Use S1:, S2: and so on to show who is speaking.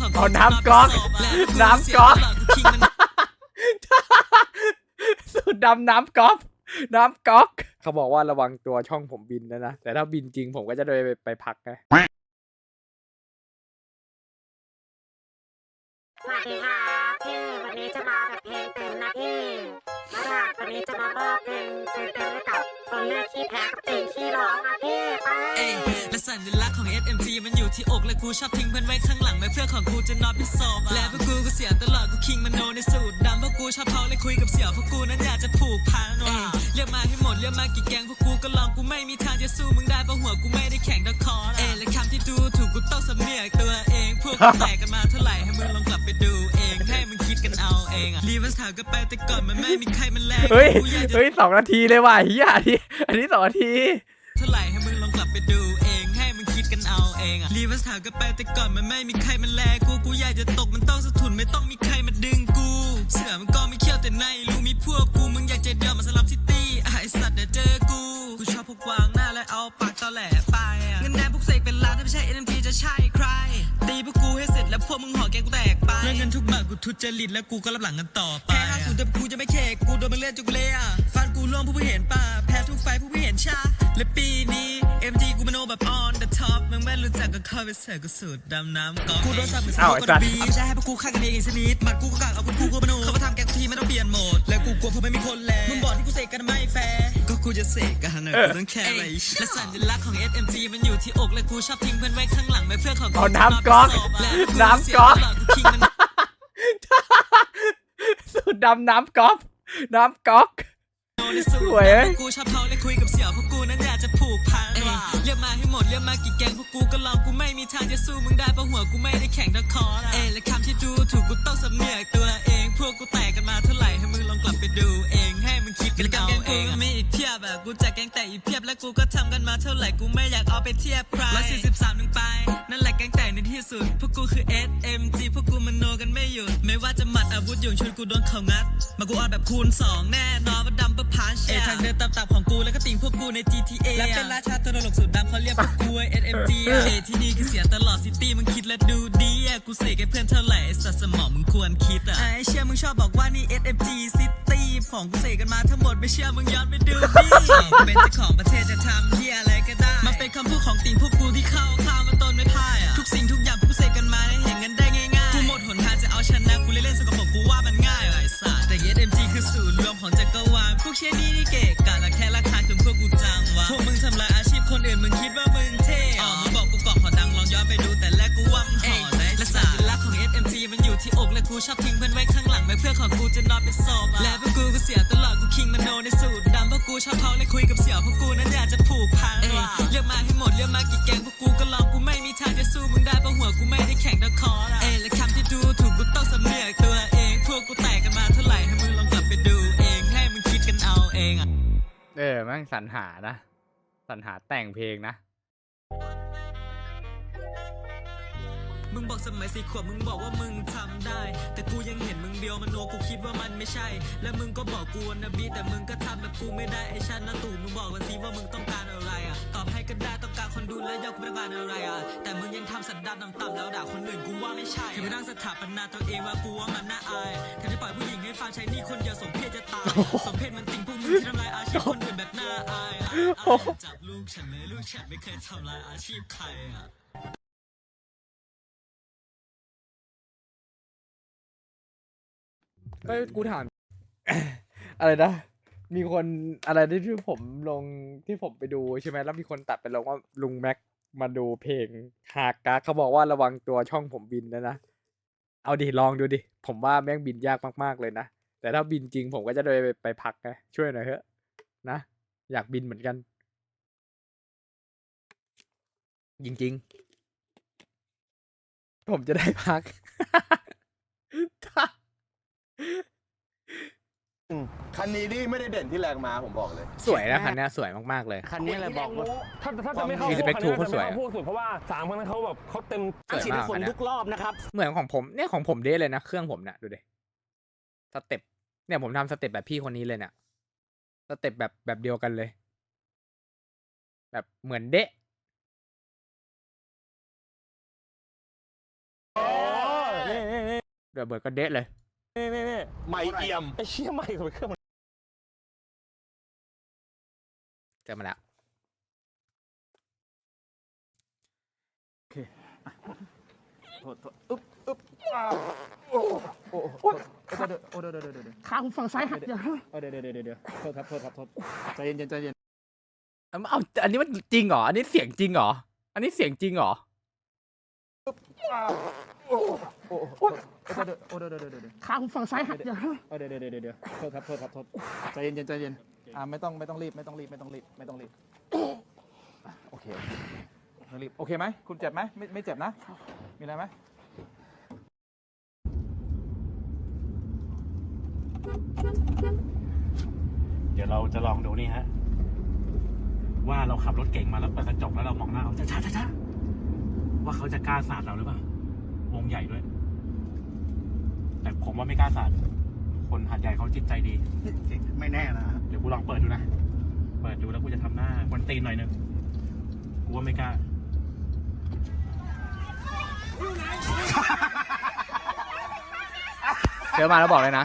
S1: ของ
S2: เอาน้ำก๊อก น้ำก๊อกสูตรดำน้ำก๊อฟน้ำก๊อก เขาบอกว่าระวังตัวช่องผมบินนะนะ แต่ถ้าบินจริงผมก็จะได้ไปไปพักไง
S3: สวัสดีครับพี่วันนี้จะมาแบบเพลงเต็มนะพี่มาค่ะวันนี้จะมามอบเพลงเต็มๆให้กับ คนเลือกที่แพ้กับเพลงที่ร้องนะพี่ไป
S1: เอ้ยและสัญลักษณ์ของ SMG มันอยู่ที่อกและกูชอบทิ้งเพื่อนไว้ข้างหลังไม่เพื่อนของกูจะนอนเป็นศพและพวกกูก็เสียตลอดกูคิงมันโนในสูตรดำพวกกูชอบท้อเลยคุยกับเสี่ยวพวกกูนั้นอยากจะผูกพันว่ะเรียกมาให้หมดเรียกมากี่แกงพวกกูก็ลองกูไม่มีทางจะสู้มึงได้เพราะหัวกูไม่ได้แข่งตะคอเอ้ยและคำที่ดูถูกกูต้องสำเนียกตัวเองพวกกูแตกกันมาเท่าไหร่ให้มึงลองกลับไปดู เองให้มึงคิดกันเอาเองอะรีเวิร์สถามกันไปแต่ก่อนมันไม่มีใครมันแรง
S2: เฮ้ย
S1: กูอยากจะ
S2: เฮ้ยสองนาทีเลยว่ะเฮียอันนี้อันนี้สองนาที
S1: เท่าไหร่ให้มึงลองกลับไปดูเองให้มึงคิดกันเอาเองอะรีเวิร์สถามกันไปแต่ก่อนมันไม่มีใครมันแลกูกูอยากจะตกมันต้องสะทุนไม่ต้องมีใครมาดึงกู เสือมันก็ไม่เขี้ยวแต่ในรูมีพวกกูมึงอยากจะเดินมาสลับซิตี้ไอสัตว์เดี๋ยวเจอกูกูชอบพวกวางหน้าและเอาปากตอแหลไปอะเงินแดงพวกเสกเป็นล้านถ้าไม่ใช่ NMT จะใช่ใครตีพวกกูให้เสร็จแล้วพวกมึงห่อแกงกูแตกไปเรื่องเงินทุกบาทกูทุจริตแล้วกูก็รับหลังกันต่อไปแพ้ห้าศูนย์แต่กูจะไม่เคกกูโดนมันเล่นจุกเล่อะฟันกูร่วงผู้เห็นป่ะแพ้ทุกไฟผู้เห็นชาและปีนี้ MG กูมโนแบบ on the top มึงไม่รู้จักก็เข้าไปเสิร์ฟกูสูตรดำน้ำก๊อกกูโดนสับเหมือนส
S2: อ้าว
S1: โล
S2: ไอ้
S1: ก
S2: สั
S1: อ
S2: ตว์
S1: บีไม่ใช่ให้พวกกูฆ่ากันเองอีกชนิดหมัดกูก็กักเอากูกูก็มโนเขามาทำแกกูทีไม่ต้องเปลี่ยนโหมดและกูกลัวเพราะไม่มีคนแลมึงบอกที่กูเสกกันไม่แฟร์ก็กูจะเสกกันนะกูต้องแค่อะไรและสัญลักษณ์ของ SMG มันอยู่ที่อกและกูชอบทิ้งเพื่อนไว้ข้างหลังไม่เพื่อนของกู
S2: เอาน้ำก๊อกน้ำก๊อก
S1: คิงมัน
S2: สูตร ดำน้ำก๊อฟน้ำก๊อก
S1: ส
S2: วย
S1: พวกกูชอบท้อเลยคุยกับเสี่ยวพวกกูนั้นอยากจะผูกพันเรียกมาให้หมดเรียกมากี่แกงพวกกูก็ลองกูไม่มีทางจะสู้มึงได้เพราะหัวกูไม่ได้แข่งตะคอเอ้ยและคำที่ดูถูกกูต้องสำเนียกตัวเอง พวกกูแตกกันมาเท่าไหร่ให้มึงลองกลับไปดูเองให้มึงคิดกันเอาเองมีอีกเพียบอะกูจากแกงแต่อีกเพียบและกูก็ทำกันมาเท่าไหร่กูไม่อยากเอาไปเทียบใครร้อยสี่สิบสามหนึ่งไปนั่นแหละแกงแต่ในที่สุดพวกกูคือ SMG พวกกู ยุด ไม่ว่าจะหมัดอาวุธอยู่ชนกูโดนเขางัด มากูออนแบบคูณสองแน่นอนว่าดำเปอร์พันช์เอทางเดินตับๆของกูแล้วก็ติงพวกกูใน GTA และเป็นราชาตัวตลกสุดดำเขาเรียกพวกกูไอ้ SMG อะเอที่นี่คือเสียตลอดซิตี้มึงคิดและดูดีอะกูเสกให้เพื่อนเท่าไหร่ไอ้สัตว์สมองมึงควรคิดอะไอ้เชื่อมึงชอบบอกว่านี่ SMG City ของกูเสกกันมาทั้งหมดไม่เชื่อมึงย้อนไปดูดิเป็นเจ้าของประเทศจะทำที่อะไรก็ได้มันเป็นคำพูดของติงพวกกูที่เข้าข้าวมาต้น จะเอาชนะกูเลยเล่นสกปรกกูว่ามันง่ายว่ะไอ้สัสแต่ SMG คือศูนย์รวมของจักรวาลพวกเชี่ยนี่นี่เกะกะและแค่ราคาคือพวกกูจังวะพวกมึงทำลายอาชีพคนอื่นมึงคิดว่ามึงเท่อ๋อมึงบอกกูเกาะขอดังลองย้อนไปดูแต่แรกกูว่ามึงห่อได้และสัญลักษณ์ของ SMG มันอยู่ที่อกและกูชอบทิ้งเพื่อนไว้ข้างหลังไม่เพื่อนของกูจะนอนเป็นศพอะและพวกกูก็เสียตลอดกูคิงมันโนในสูตรดำพวกกูชอบท้อเลยคุยกับเสี่ยวพวกกูนั้นอยากจะผูกพันว่ะเรียกมาให้หมดเรียกมากี่แกงพวก เออแม่ง
S2: สรรหานะสรรหาแต่งเพลงนะ
S1: มึงบอกสมัยสี่ขวบมึงบอกว่ามึงทำได้ แต่กูยังเห็นมึงเดียวมันโนกูคิดว่ามันไม่ใช่ และมึงก็บอกกูนะบีแต่มึงก็ทำแบบกูไม่ได้ไอ้ชันนะตู่มึงบอกกันสิว่ามึงต้องการอะไรอะตอบให้ก็ได้ต้องการคนดูและยกไม่ต้องการอะไรอะแต่มึงยังทำสันดานต่ำๆแล้วด่าคนอื่นกูว่าไม่ใช่ถึงมานั่งสถาปนาตัวเองว่ากูว่ามันน่าอายแทนที่ปล่อยผู้หญิงให้ฟังใช้หนี่คนเดียวสมเพศจะตายสมเพศมันติงพวกมึงที่ทำลายอาชีพคนอื่ จับลูกฉันเลยลูกฉันไม่เคยทำลายอาชีพใครอะ
S2: เอ้ยกูถาม อะไรนะ มีคนอะไรที่ที่ผมลงที่ผมไปดูใช่ไหมแล้วมีคนตัดไปลงว่าลุงแม็กมาดูเพลงฮากาเขาบอกว่าระวังตัวช่องผมบินนะนะ เอาดิลองดูดิ ผมว่าแม่งบินยากมากๆเลยนะ แต่ถ้าบินจริงผมก็จะได้ไปไปพักไงช่วยหน่อยเถอะนะ อยากบินเหมือนกัน จริงๆ ผมจะได้พัก
S4: คันนี้นี่ไม่ได้เด่นที่แรงม้าผมบอกเลย
S2: สวยนะคันเนี้ยสวยมากๆเลย
S5: คันนี้แหละบอกว่า
S6: ถ้าถ้าจะไม่เข้า
S2: มี Respect
S6: คัน
S2: to
S6: นี้
S2: คนสวย
S6: จะไม่เข้าพวกสุดเพราะว่าสามคนนั้นเขาแบบเขาเต็ม
S2: สวย
S5: ฉีด
S2: มาก
S5: ฝน
S2: คันเนี้
S5: ทุ
S2: ย
S5: กรอบนะครับ
S2: เหมือนของผมเนี่ยของผมเด้เลยนะ เครื่องผมเนี่ยดูดิสเต็ปเนี่ยผมทำสเต็ปแบบพี่คนนี้เลยเนี่ย สเต็ปแบบแบบเดียวกันเลย แบบเหมือนเดะเดี๋ยวเบิร์ดก็เดะเลย
S6: นี่นี่นี่
S4: ไม่เอี่ยม
S6: ไอ้เชี่ยไม่กับเครื่องมัน
S2: เจอมาแล้ว
S5: โทษโทษอึ๊บอึ๊บอ้าวโอ้โหโอ้โหโอ้โหเดี๋ยวโอ้เดี๋ยวเดี๋ยวเดี๋ยวเดี๋ยว
S3: ขาผมฝั่งซ้ายหักเดี๋ยว
S5: เออเดี๋ยวเดี๋ยวเดี๋ยวเดี๋ยวโทษครับโทษครับโทษใจเย็นๆใจเย็น
S2: เอาเอาอันนี้มันจริงเหรอ อันนี้เสียงจริงเหรอ อันนี้เสียงจริงเหรอ
S5: โอ้โหโอ้โหโอ้เดี๋ยวโอ้เดี๋ยวเดี๋ยวเดี๋ยวเดี๋ยว
S3: ขาผมฝั่งซ้ายหักเดี๋ยว
S5: เออเดี๋ยวเดี๋ยวเดี๋ยวเดี๋ยวโทษครับโทษครับโทษใจเย็นๆใจเย็นอ่าไม่ต้องไม่ต้องรีบไม่ต้องรีบไม่ต้องรีบไม่ต้องรีบอะโอเคไม่ ต้องรีบ โอเคไหม คุณเจ็บไหมไม่ไม่เจ็บนะ มีอะไรไหม
S7: เดี๋ยวเราจะลองดูนี่ฮะ ว่าเราขับรถเก่งมาแล้วเปิดกระจกแล้วเรามองหน้าเขาช้าช้าช้าว่าเขาจะกล้าสาดเราหรือเปล่าวงใหญ่ด้วย แต่ผมว่าไม่กล้าสาดคนหัดใหญ่เขาจิตใจดี
S8: ไม่แน่นะ
S7: เดี๋ยวกูลองเปิดดูนะ เปิดดูแล้วกูจะทำหน้าควนตีนหน่อยนึงกูว่าไม่กล้า
S2: เจอมาแล้วบอกเลยนะ